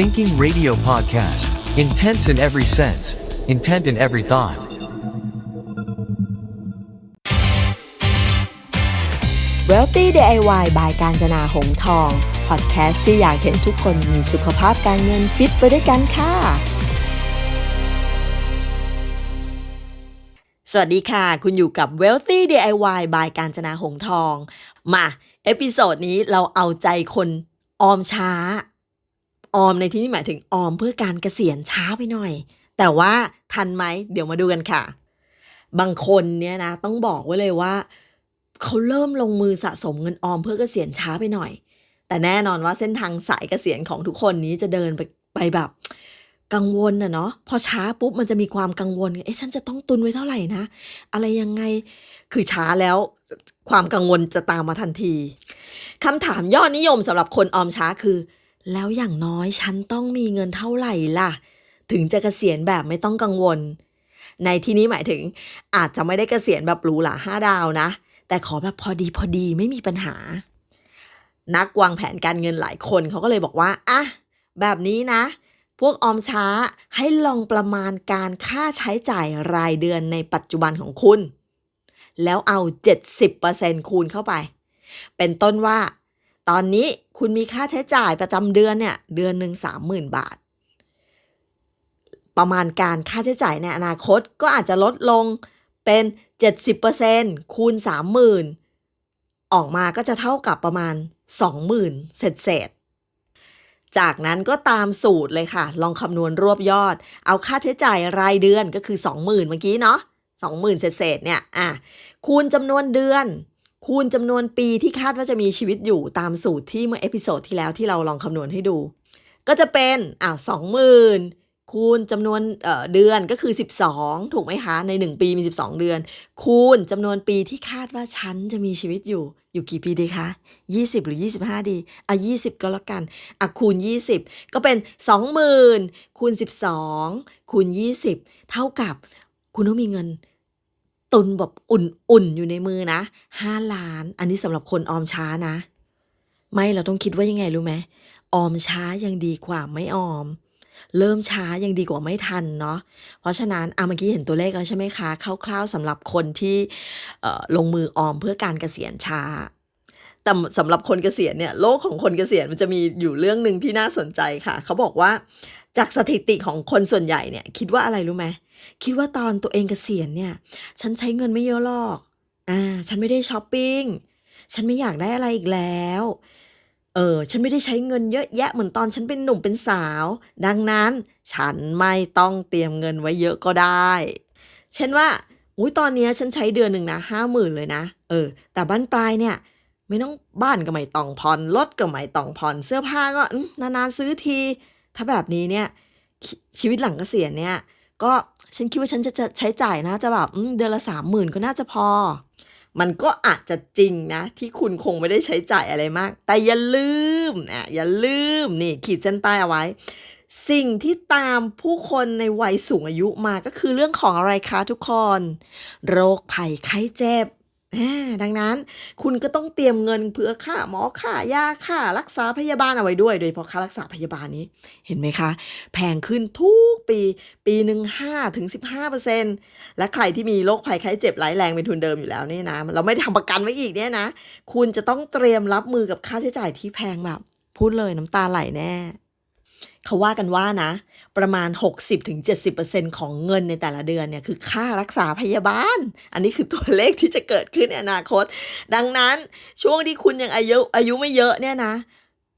Thinking Radio Podcast. Intense in every sense, intent in every thought. Wealthy DIY บายการจนาหงทองพอดแคสต์ที่อยากเห็นทุกคนมีสุขภาพการเงินฟิตไปด้วยกันค่ะ สวัสดีค่ะ คุณอยู่กับ Wealthy DIY บายการจนาหงทอง มา เอพิโซดนี้เราเอาใจคนออมช้า ออมในที่นี้หมายถึงออมเพื่อการเกษียณช้าไปหน่อย แต่ว่าทันไหมเดี๋ยวมาดูกันค่ะ บางคนเนี่ยนะต้องบอกไว้เลยว่าเขาเริ่มลงมือสะสมเงินออมเพื่อเกษียณช้าไปหน่อย แต่แน่นอนว่าเส้นทางสายเกษียณของทุกคนนี้จะเดินไปไปแบบกังวลนะเนาะพอช้าปุ๊บมันจะมีความกังวลเอ๊ะฉันจะต้องตุนไว้เท่าไหร่นะ อะไรยังไงคือช้าแล้วความกังวลจะตามมาทันทีคำถามยอดนิยมสำหรับคนออมช้าคือ แล้วอย่างน้อยฉันต้องมีเงินเท่าไหร่ล่ะ ถึงจะเกษียณแบบไม่ต้องกังวล ในที่นี้หมายถึงอาจจะไม่ได้เกษียณแบบหรูหราห้าดาวนะ แต่ขอแบบพอดีพอดีไม่มีปัญหา นักวางแผนการเงินหลายคนเขาก็เลยบอกว่าอะแบบนี้นะ พวกออมช้าให้ลองประมาณการค่าใช้จ่ายรายเดือนในปัจจุบันของคุณ แล้วเอา 70%คูณเข้าไป เป็นต้นว่า ตอนนี้คุณมีค่าใช้จ่ายประจำเดือนเนี่ยเดือนหนึ่ง30,000บาท ประมาณการค่าใช้จ่ายในอนาคตก็อาจจะลดลงเป็น 70%คูณ 30,000 ออกมาก็จะเท่ากับประมาณ 20,000 เศษเศษจากนั้นก็ตามสูตรเลยค่ะ ลองคำนวณรวบยอด เอาค่าใช้จ่ายรายเดือนก็คือ 20,000 เมื่อกี้เนาะ20,000 เศษเศษเนี่ยอะคูณจำนวนเดือน คูณจำนวนปีที่คาดว่าจะมีชีวิตอยู่ตามสูตรที่เมื่อเอพิโซดที่แล้วที่เราลองคำนวณให้ดู ก็จะเป็นอ่าสองหมื่นคูณจำนวนเเดือนก็คือ 12 ถูกไหมคะ ใน 1 ปีมี 12 เดือน คูณจำนวนปีที่คาดว่าฉันจะมีชีวิตอยู่อยู่กี่ปีดีคะ 20 หรือ 25 ดีอะ20 ก็แล้วกันอะคูณ 20 ก็เป็น 20,000 คูณ 12 คูณ 20 เท่ากับคุณต้องมีเงิน ตุนแบบอุ่นๆอยู่ในมือนะ5ล้าน อันนี้สำหรับคนออมช้านะ ไม่เราต้องคิดว่ายังไงรู้ไหมออมช้ายังดีกว่าไม่ออม เริ่มช้ายังดีกว่าไม่ทันเนาะเพราะฉะนั้นเอะเมื่อกี้เห็นตัวเลขแล้วใช่ไหมคะคร่าวๆสำหรับคนที่ลงมือออมเพื่อการเกษียณช้าแต่สำหรับคนเกษียณเนี่ยโลกของคนเกษียณมันจะมีอยู่เรื่องหนึ่งที่น่าสนใจค่ะ เขาบอกว่า จากสถิติของคนส่วนใหญ่เนี่ย คิดว่าอะไรรู้ไหมคิดว่าตอนตัวเองเกษียณเนี่ย ฉันใช้เงินไม่เยอะหรอกอ่าฉันไม่ได้ช้อปปิ้งฉันไม่อยากได้อะไรอีกแล้วเออฉันไม่ได้ใช้เงินเยอะแยะเหมือนตอนฉันเป็นหนุ่มเป็นสาว ดังนั้นฉันไม่ต้องเตรียมเงินไว้เยอะก็ได้ เช่นว่าอุ้ยตอนเนี้ยฉันใช้เดือนหนึ่งนะห้าหมื่นเลยนะ เออ แต่บ้านปลายเนี่ย ไม่ต้องบ้านก็ไม่ต้องผ่อนรถก็ไม่ต้องผ่อนเสื้อผ้าก็นานๆซื้อที ถ้าแบบนี้เนี่ยชีวิตหลังเกษียณเนี่ยก็ฉันคิดว่าฉันจะจะใช้จ่ายนะจะแบบเดือนละสามหมื่นก็น่าจะพอ มันก็อาจจะจริงนะ ที่คุณคงไม่ได้ใช้จ่ายอะไรมาก แต่อย่าลืมอะอย่าลืมนี่ขีดเส้นใต้เอาไว้ สิ่งที่ตามผู้คนในวัยสูงอายุมาก็คือเรื่องของอะไรคะทุกคน โรคภัยไข้เจ็บ ดังนั้นคุณก็ต้องเตรียมเงินเพื่อค่าหมอค่ายาค่ารักษาพยาบาลเอาไว้ด้วยโดยเฉพาะค่ารักษาพยาบาลนี้เห็นไหมคะ แพงขึ้นทุกปี ปีหนึ่งห้าถึงสิบห้าเปอร์เซ็นและใครที่มีโรคภัยไข้เจ็บร้ายแรงเป็นทุนเดิมอยู่แล้วเนี่ยนะเราไม่ได้ทำประกันไว้อีกเนี่ยนะ คุณจะต้องเตรียมรับมือกับค่าใช้จ่ายที่แพงแบบ พูดเลยน้ำตาไหลแน่ เขาว่ากันว่านะ ประมาณ 60-70%ของเงินในแต่ละเดือนเนี่ยคือค่ารักษาพยาบาล อันนี้คือตัวเลขที่จะเกิดขึ้นในอนาคต ดังนั้นช่วงที่คุณยังอายุอายุไม่เยอะเนี่ยนะ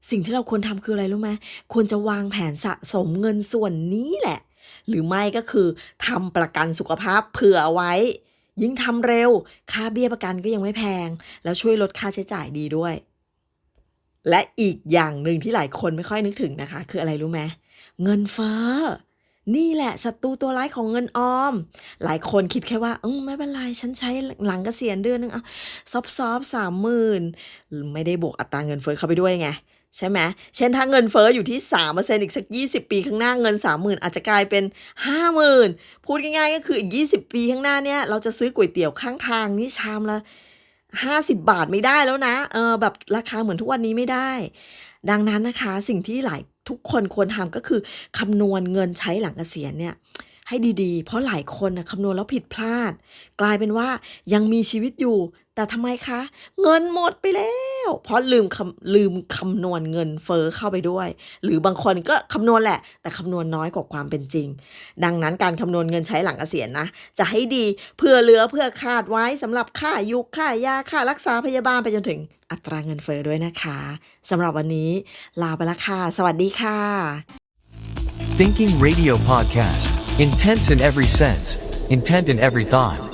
สิ่งที่เราควรทำคืออะไรรู้ไหมควรจะวางแผนสะสมเงินส่วนนี้แหละ หรือไม่ก็คือทำประกันสุขภาพเผื่อไว้ ยิ่งทำเร็ว ค่าเบี้ยประกันก็ยังไม่แพง แล้วช่วยลดค่าใช้จ่ายดีด้วย และอีกอย่างหนึ่งที่หลายคนไม่ค่อยนึกถึงนะคะ คืออะไรรู้ไหมเงินเฟ้อนี่แหละศัตรูตัวร้ายของเงินออม หลายคนคิดแค่ว่าอืมไม่เป็นไร ฉันใช้หลังเกษียณเดือนนึงเอาซอฟซอฟสามหมื่นไม่ได้บวกอัตราเงินเฟ้อเข้าไปด้วยไง ใช่ไหมเช่นถ้าเงินเฟ้ออยู่ที่สามเปอร์เซ็นอีกสักยี่สิบปีข้างหน้าเงินสามหมื่นอาจจะกลายเป็นห้าหมื่นพูดง่ายๆ ก็คืออีกยี่สิบปีข้างหน้าเนี่ยเราจะซื้อก๋วยเตี๋ยวข้างทางนี่ชามละ ห้าสิบบาทไม่ได้แล้วนะ เออแบบราคาเหมือนทุกวันนี้ไม่ได้ ดังนั้นนะคะ สิ่งที่หลายทุกคนควรทำก็คือคำนวณเงินใช้หลังเกษียณเนี่ย ให้ดีๆ เพราะหลายคนนะคำนวณแล้วผิดพลาด กลายเป็นว่ายังมีชีวิตอยู่ แต่ทำไมคะ เงินหมดไปแล้ว เพราะลืมคำลืมคำนวณเงินเฟอ้อเข้าไปด้วย หรือบางคนก็คำนวณแหละ แต่คำนวณน้อยกว่าความเป็นจริง ดังนั้นการคำนวณเงินใช้หลังเกษียณนะ จะให้ดีเพื่อเหลือเพื่อคาดไว้สำหรับค่ายุคค่ายาค่ารักษาพยาบาลไปจนถึงอัตราเงินเฟอ้อด้วยนะคะสำหรับวันนี้ ลาไปละค่ะ สวัสดีค่ะ Thinking Radio Podcast. Intense in every sense, intent in every thought.